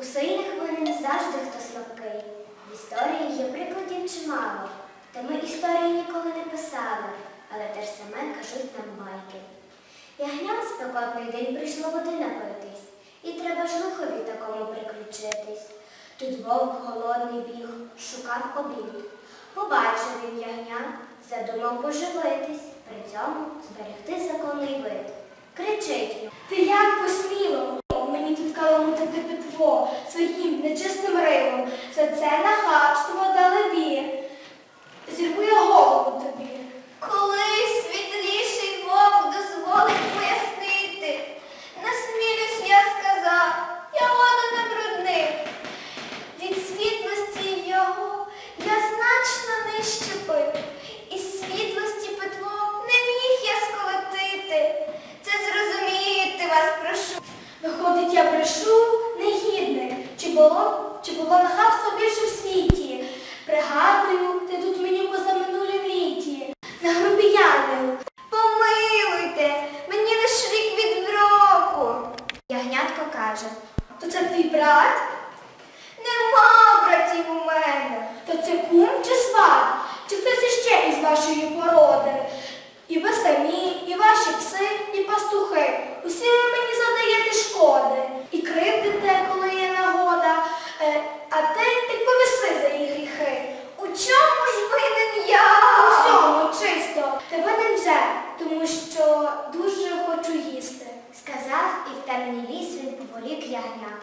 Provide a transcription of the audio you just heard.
У сильних винен завжди хто слабкий. В історії є прикладів чимало. Та ми історії ніколи не писали, але те ж саме кажуть нам байки. Ягня в спекотний день прийшло води напитись, і треба ж лихові такому приключитись. Тут вовк голодний біг, шукав обід. Побачив він ягня, задумав поживитись, при цьому зберегти законний вид. Своїм нечистим рилом. За це нахабство дали бір. Зірву я голову тобі. Коли світліший вовк дозволить пояснити, насмілюсь я сказав, я воду не бруднив. Від світлості його я значно нижче пив, і світлості питво не міг я сколотити. Це зрозуміти вас прошу. Виходить, я брешу твій брат? Нема братів у мене. То це кум чи сват? Чи хтось іще із вашої породи? І ви самі, і ваші пси, і пастухи. Усі ви мені задаєте шкоди. І кривдите, коли є нагода. Е, а ти повиси за їх гріхи. У чому ж винен я? Усьому чисто. Тебе не вже, тому що дуже хочу їсти. Сказав і в темний ліс він поволік ягня.